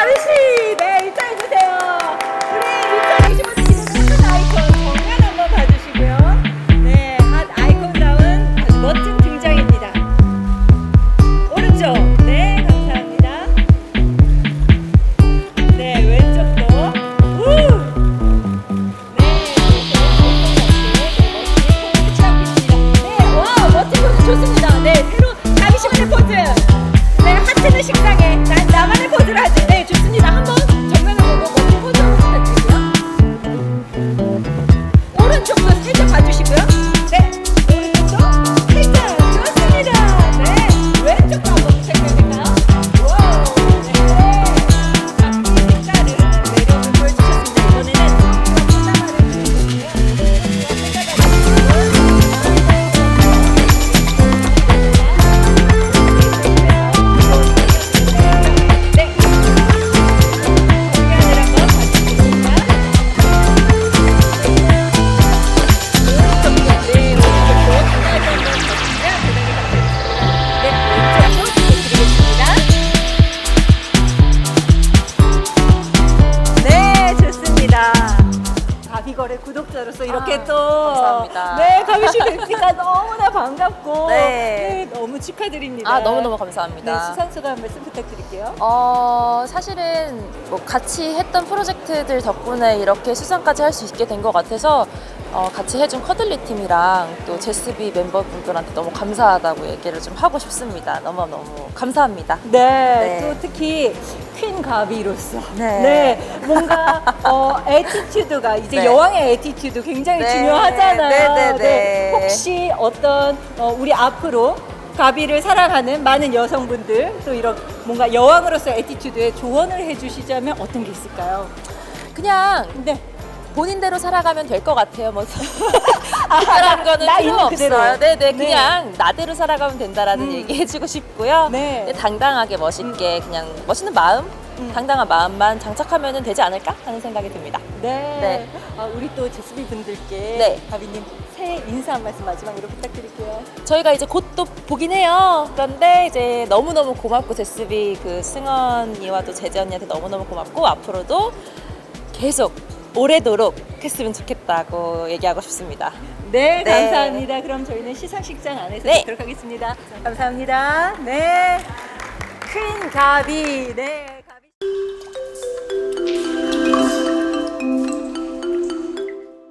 아저씨, 네, 입장해주세요. 우리 2025 기념 아이콘 정면 한번 봐주시고요. 네, 핫 아이콘다운 멋진 등장입니다. 오른쪽, 네, 감사합니다. 네, 왼쪽도, 우! 네, 네, 네, 와, 멋진 포즈 좋습니다. 네, 새로 당신의 포즈. 네, 하트는 식상해. 난 나만의 포즈를 하지. 이거를 구독자로서 이렇게 아, 또 감사합니다. 네, 가미 씨 뵙니까 너무나 반갑고 네. 네, 너무 축하드립니다. 아, 너무너무 감사합니다. 네, 수상 소감 말씀 부탁드릴게요. 어, 사실은 뭐 같이 했던 프로젝트들 덕분에 이렇게 수상까지 할 수 있게 된 것 같아서 어, 같이 해준 커들리 팀이랑 또 제스비 멤버분들한테 너무 감사하다고 얘기를 좀 하고 싶습니다. 너무너무 감사합니다. 네, 네. 또 특히 퀸 가비로서 네. 뭔가 어, 에티튜드가 이제 네. 여왕의 에티튜드 굉장히 네. 중요하잖아요. 네, 네, 네. 혹시 어떤 어, 우리 앞으로 가비를 사랑하는 많은 여성분들 또 이런 뭔가 여왕으로서 에티튜드에 조언을 해주시자면 어떤 게 있을까요? 그냥 네. 본인대로 살아가면 될 것 같아요. 뭐 특별한 거는 나 필요 있는 그대로. 없어요. 네네, 네. 그냥 나대로 살아가면 된다라는 음. 얘기 해주고 싶고요. 네. 네, 당당하게 멋있게 그냥 멋있는 마음, 음. 당당한 마음만 장착하면 되지 않을까 하는 생각이 듭니다. 네. 네. 아, 우리 또 제스비 분들께 네. 가비님 새해 인사 한 말씀 마지막으로 부탁드릴게요. 저희가 이제 곧 또 보긴 해요. 그런데 이제 너무너무 고맙고 제스비 그 승원이와 또 제재 언니한테 너무너무 고맙고 앞으로도 계속 오래도록 했으면 좋겠다고 얘기하고 싶습니다. 네, 네. 감사합니다. 그럼 저희는 시상식장 안에서 네. 뵙도록 하겠습니다. 감사합니다. 네. 퀸 가비. 네.